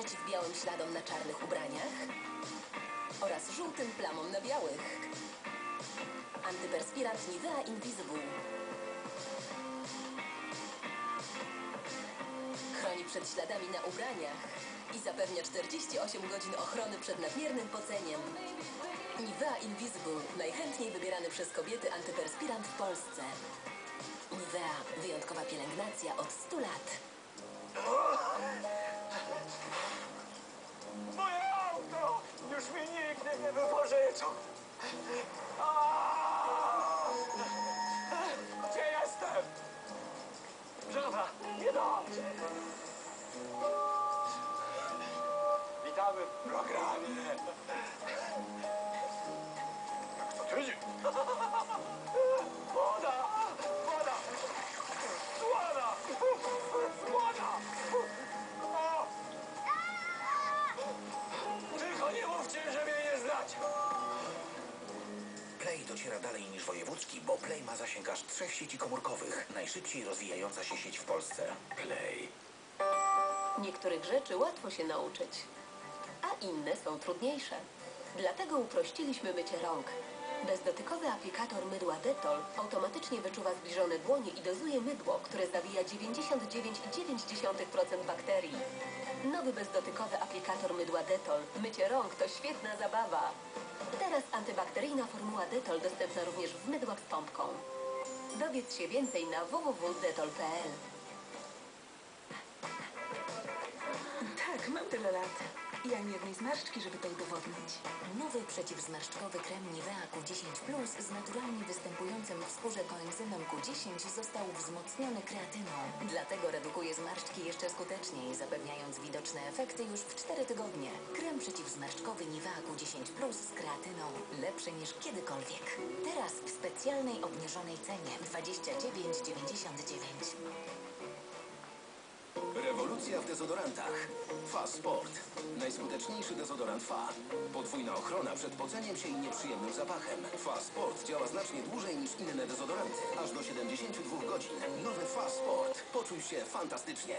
przeciw białym śladom na czarnych ubraniach oraz żółtym plamom na białych. Antyperspirant Nivea Invisible. Chroni przed śladami na ubraniach i zapewnia 48 godzin ochrony przed nadmiernym poceniem. Nivea Invisible, najchętniej wybierany przez kobiety antyperspirant w Polsce. Nivea, wyjątkowa pielęgnacja od 100 lat. Programie! Jak co tydzień? Woda! Woda! Słona! Słona! O! Tylko nie mówcie, że mnie nie znacie! Play dociera dalej niż wojewódzki, bo Play ma zasięg aż trzech sieci komórkowych. Najszybciej rozwijająca się sieć w Polsce. Play. Niektórych rzeczy łatwo się nauczyć, a inne są trudniejsze. Dlatego uprościliśmy mycie rąk. Bezdotykowy aplikator mydła Detol automatycznie wyczuwa zbliżone dłonie i dozuje mydło, które zawija 99,9% bakterii. Nowy bezdotykowy aplikator mydła Detol. Mycie rąk to świetna zabawa. Teraz antybakteryjna formuła Detol dostępna również w mydłach z pompką. Dowiedz się więcej na www.detol.pl. Tak, mam tyle lat. I ani jednej zmarszczki, żeby to udowodnić. Nowy przeciwzmarszczkowy krem Nivea Q10 Plus z naturalnie występującym w skórze koenzymem Q10 został wzmocniony kreatyną. Dlatego redukuje zmarszczki jeszcze skuteczniej, zapewniając widoczne efekty już w 4 tygodnie. Krem przeciwzmarszczkowy Nivea Q10 Plus z kreatyną. Lepszy niż kiedykolwiek. Teraz w specjalnej obniżonej cenie 29,99. Rewolucja w dezodorantach. Fa Sport. Najskuteczniejszy dezodorant Fa. Podwójna ochrona przed poceniem się i nieprzyjemnym zapachem. Fa Sport działa znacznie dłużej niż inne dezodoranty. Aż do 72 godzin. Nowy Fa Sport. Poczuj się fantastycznie.